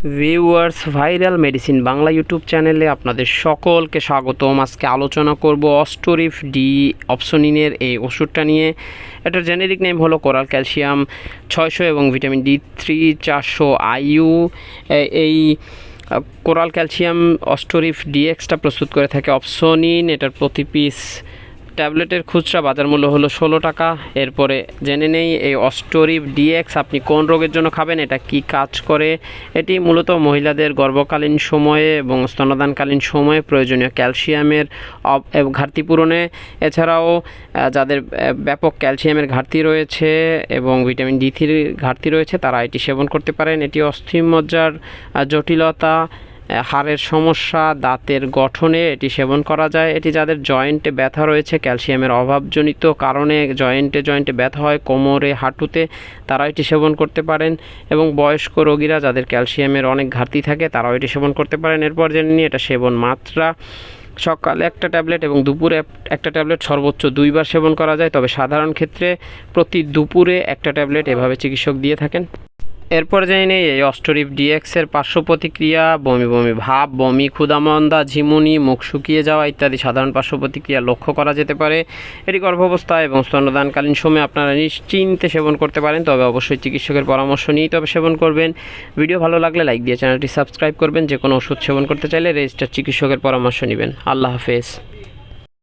Viewers viral medicine Bangla YouTube চ্যানেলে আপনাদের সকলকে স্বাগতম। আজকে আলোচনা করব অস্টোরিফ ডি অপসোনিনের এই ওষুধটা নিয়ে। এটার জেনেরিক নেম হলো কোরাল ক্যালসিয়াম ছয়শো এবং ভিটামিন ডি থ্রি চারশো আইইউ এই কোরাল ক্যালসিয়াম অস্টোরিফ ডিএক্সটা প্রস্তুত করে থাকে অপসোনিন এটার প্রতি পিস ট্যাবলেটের খুচরা বাজার মূল্য হলো ষোলো টাকা। এরপরে জেনে নেই, এই অস্টোরিভ ডিএক্স আপনি কোন রোগের জন্য খাবেন? এটা কি কাজ করে? এটি মূলত মহিলাদের গর্ভকালীন সময়ে এবং স্তনদানকালীন সময়ে প্রয়োজনীয় ক্যালসিয়ামের ঘাটতি পূরণে। এছাড়াও যাদের ব্যাপক ক্যালসিয়ামের ঘাটতি রয়েছে এবং ভিটামিন ডি থ্রির ঘাটতি রয়েছে, তারা এটি সেবন করতে পারেন। এটি অস্থিমজ্জার জটিলতা হাড়ের সমস্যা, দাঁতের গঠনে এটি সেবন করা যায়। এটি যাদের জয়েন্টে ব্যথা রয়েছে, ক্যালসিয়ামের অভাবজনিত কারণে জয়েন্টে জয়েন্টে ব্যথা হয়, কোমরে, হাঁটুতে তারা এটি সেবন করতে পারেন এবং বয়স্ক রোগীরা যাদের ক্যালসিয়ামের অনেক ঘাটতি থাকে, তারাও এটি সেবন করতে পারেন। এরপর জেনে নিই, এটা সেবন মাত্রা। সকালে একটা ট্যাবলেট এবং দুপুরে এক- একটা ট্যাবলেট সর্বোচ্চ দুইবার সেবন করা যায়। তবে সাধারণ ক্ষেত্রে প্রতি দুপুরে একটা ট্যাবলেট এভাবে চিকিৎসক দিয়ে থাকেন। এরপর জেনে নেই এই অস্টোরিফ ডিএক্সের পার্শ্ব প্রতিক্রিয়া, বমি বমি ভাব, বমি ক্ষুদামন্দা ঝিমুনি, মুখ শুকিয়ে যাওয়া ইত্যাদি সাধারণ পার্শ্ব প্রতিক্রিয়া লক্ষ্য করা যেতে পারে। এটি গর্ভাবস্থা এবং স্তন্যদানকালীন সময়ে আপনারা নিশ্চিন্তে সেবন করতে পারেন, তবে অবশ্যই চিকিৎসকের পরামর্শ নিয়েই তবে সেবন করবেন। ভিডিও ভালো লাগলে লাইক দিয়ে চ্যানেলটি সাবস্ক্রাইব করবেন যে কোনো ওষুধ সেবন করতে চাইলে রেজিস্টার চিকিৎসকের পরামর্শ নেবেন। আল্লাহ হাফেজ।